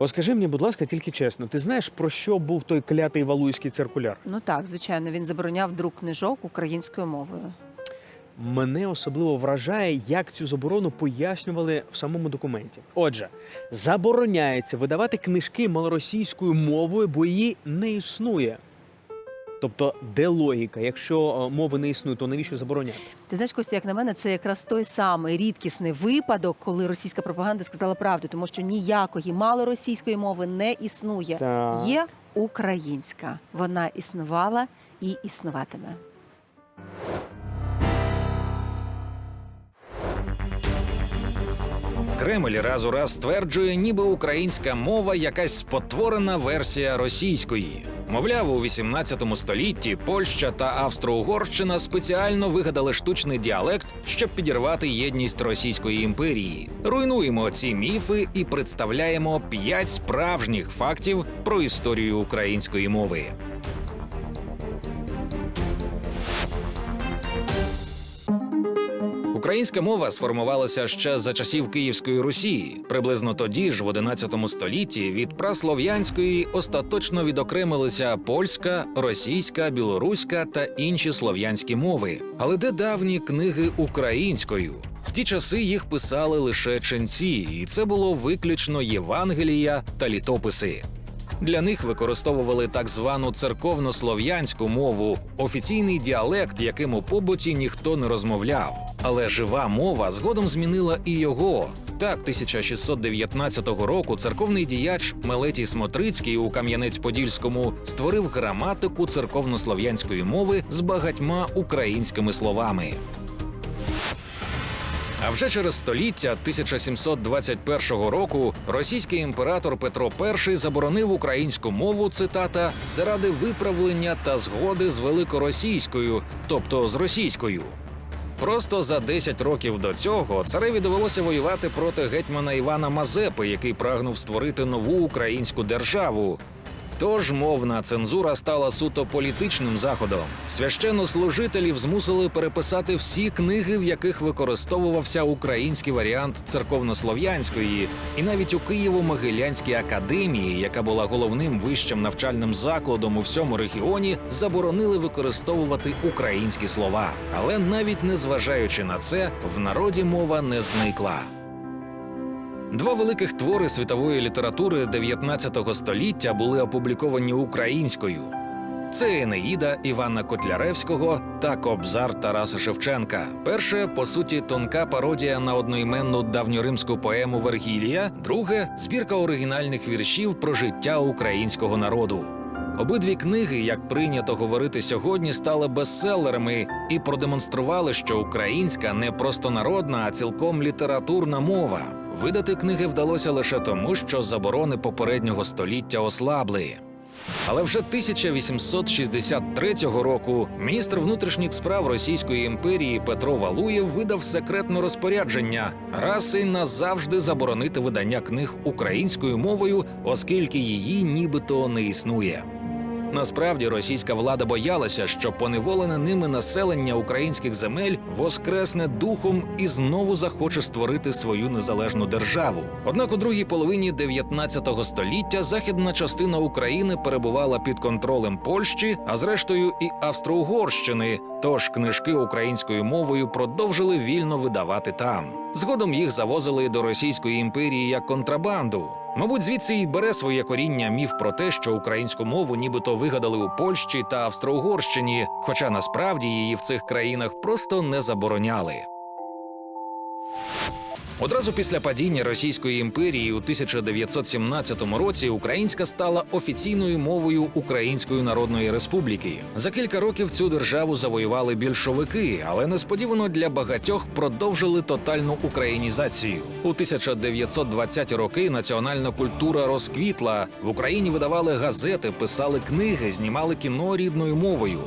О, скажи мені, будь ласка, тільки чесно, ти знаєш, про що був той клятий валуйський циркуляр? Ну так, звичайно, він забороняв друк книжок українською мовою. Мене особливо вражає, як цю заборону пояснювали в самому документі. Отже, забороняється видавати книжки малоросійською мовою, бо її не існує. Тобто, де логіка? Якщо е, мови не існує, то навіщо забороняти? Ти знаєш, Костя, як на мене, це якраз той самий рідкісний випадок, коли російська пропаганда сказала правду, тому що ніякої малоросійської мови не існує. Так. Є українська. Вона існувала і існуватиме. Кремль раз у раз стверджує, ніби українська мова якась спотворена версія російської. Мовляв, у 18 столітті Польща та Австро-Угорщина спеціально вигадали штучний діалект, щоб підірвати єдність Російської імперії. Руйнуємо ці міфи і представляємо п'ять справжніх фактів про історію української мови. Українська мова сформувалася ще за часів Київської Русі. Приблизно тоді ж, в 11 столітті, від праслов'янської остаточно відокремилися польська, російська, білоруська та інші слов'янські мови. Але де давні книги українською? В ті часи їх писали лише ченці, і це було виключно Євангелія та літописи. Для них використовували так звану церковно-слов'янську мову, офіційний діалект, яким у побуті ніхто не розмовляв. Але жива мова згодом змінила і його. Так, 1619 року церковний діяч Мелетій Смотрицький у Кам'янець-Подільському створив граматику церковно-слов'янської мови з багатьма українськими словами. А вже через століття 1721 року російський імператор Петро І заборонив українську мову цитата заради виправлення та згоди з великоросійською, тобто з російською. Просто за 10 років до цього цареві довелося воювати проти гетьмана Івана Мазепи, який прагнув створити нову українську державу. Тож мовна цензура стала суто політичним заходом. Священнослужителів змусили переписати всі книги, в яких використовувався український варіант церковнослов'янської, і навіть у Києво-Могилянській академії, яка була головним вищим навчальним закладом у всьому регіоні, заборонили використовувати українські слова. Але навіть незважаючи на це, в народі мова не зникла. Два великих твори світової літератури 19 століття були опубліковані українською. Це Енеїда Івана Котляревського та Кобзар Тараса Шевченка. Перше, по суті, тонка пародія на одноіменну давньоримську поему Вергілія, друге збірка оригінальних віршів про життя українського народу. Обидві книги, як прийнято говорити сьогодні, стали бестселерами і продемонстрували, що українська не просто народна, а цілком літературна мова. Видати книги вдалося лише тому, що заборони попереднього століття ослабли. Але вже 1863 року міністр внутрішніх справ Російської імперії Петро Валуєв видав секретне розпорядження раз і назавжди заборонити видання книг українською мовою, оскільки її нібито не існує. Насправді російська влада боялася, що поневолене ними населення українських земель воскресне духом і знову захоче створити свою незалежну державу. Однак у другій половині 19 століття західна частина України перебувала під контролем Польщі, а зрештою і Австро-Угорщини. Тож книжки українською мовою продовжили вільно видавати там. Згодом їх завозили до Російської імперії як контрабанду. Мабуть, звідси і бере своє коріння міф про те, що українську мову нібито вигадали у Польщі та Австро-Угорщині, хоча насправді її в цих країнах просто не забороняли. Одразу після падіння Російської імперії у 1917 році українська стала офіційною мовою Української Народної Республіки. За кілька років цю державу завоювали більшовики, але несподівано для багатьох продовжили тотальну українізацію. У 1920-ті роки національна культура розквітла. В Україні видавали газети, писали книги, знімали кіно рідною мовою.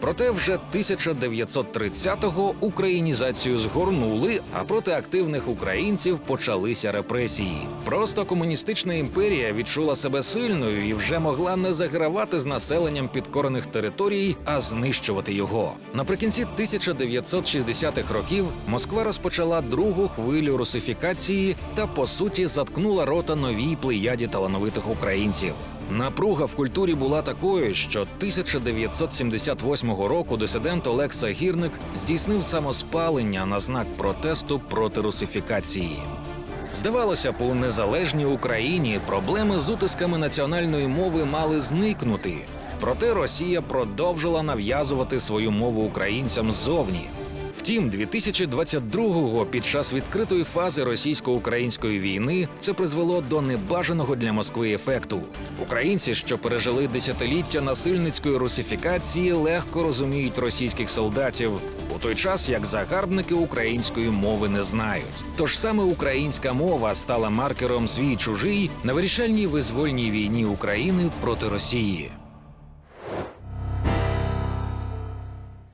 Проте вже 1930-го українізацію згорнули, а проти активних українців почалися репресії. Просто комуністична імперія відчула себе сильною і вже могла не загравати з населенням підкорених територій, а знищувати його. Наприкінці 1960-х років Москва розпочала другу хвилю русифікації та по суті заткнула рота новій плеяді талановитих українців. Напруга в культурі була такою, що 1978 року дисидент Олекса Гірник здійснив самоспалення на знак протесту проти русифікації. Здавалося у незалежній Україні проблеми з утисками національної мови мали зникнути. Проте Росія продовжила нав'язувати свою мову українцям ззовні. Втім, 2022-го під час відкритої фази російсько-української війни це призвело до небажаного для Москви ефекту. Українці, що пережили десятиліття насильницької русифікації, легко розуміють російських солдатів, у той час як загарбники української мови не знають. Тож саме українська мова стала маркером свій чужий на вирішальній визвольній війні України проти Росії.